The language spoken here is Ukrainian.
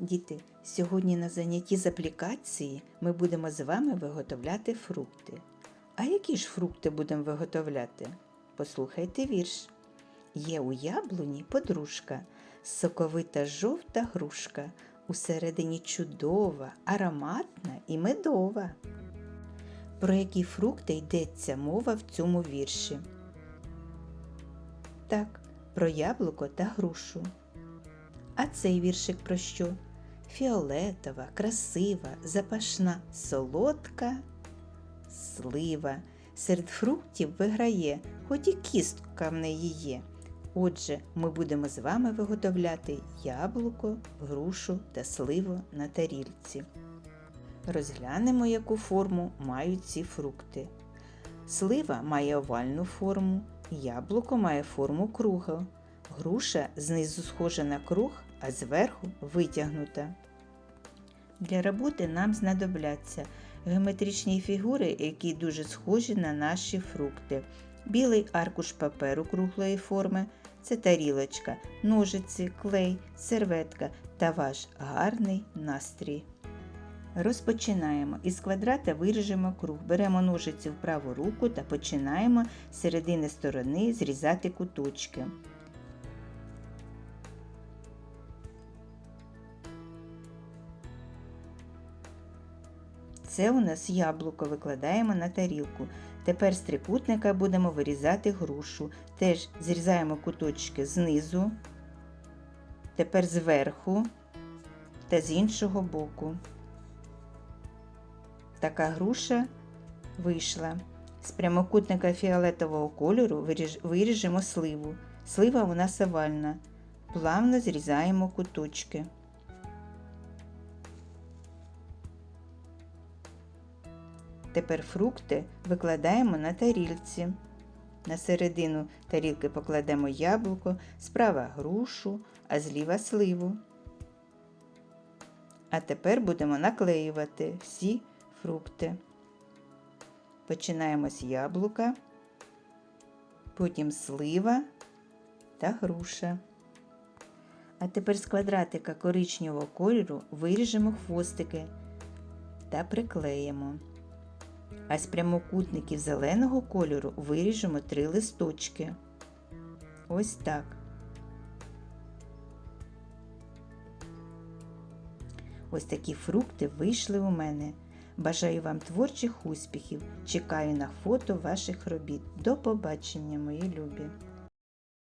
Діти, сьогодні на занятті з аплікації ми будемо з вами виготовляти фрукти. А які ж фрукти будемо виготовляти? Послухайте вірш. Є у яблуні подружка, соковита жовта грушка, усередині чудова, ароматна і медова. Про які фрукти йдеться мова в цьому вірші? Так, про яблуко та грушу. А цей віршик про що? Фіолетова, красива, запашна, солодка слива. Серед фруктів виграє, хоч і кістка в неї є. Отже, ми будемо з вами виготовляти яблуко, грушу та сливу на тарільці. Розглянемо, яку форму мають ці фрукти. Слива має овальну форму, яблуко має форму круга. Груша знизу схожа на круг, а зверху витягнута. Для роботи нам знадобляться геометричні фігури, які дуже схожі на наші фрукти. Білий аркуш паперу круглої форми це тарілочка, ножиці, клей, серветка та ваш гарний настрій. Розпочинаємо. Із квадрата виріжемо круг. Беремо ножиці в праву руку та починаємо з середини сторони зрізати куточки. Це у нас яблуко викладаємо на тарілку. Тепер з трикутника будемо вирізати грушу. Теж зрізаємо куточки знизу, тепер зверху та з іншого боку. Така груша вийшла. З прямокутника фіолетового кольору виріжемо сливу. Слива у нас овальна. Плавно зрізаємо куточки. Тепер фрукти викладаємо на тарілці. На середину тарілки покладемо яблуко, справа грушу, а зліва сливу. А тепер будемо наклеювати всі фрукти. Починаємо з яблука, потім слива та груша. А тепер з квадратика коричневого кольору виріжемо хвостики та приклеїмо. А з прямокутників зеленого кольору виріжемо три листочки. Ось так. Ось такі фрукти вийшли у мене. Бажаю вам творчих успіхів. Чекаю на фото ваших робіт. До побачення, мої любі!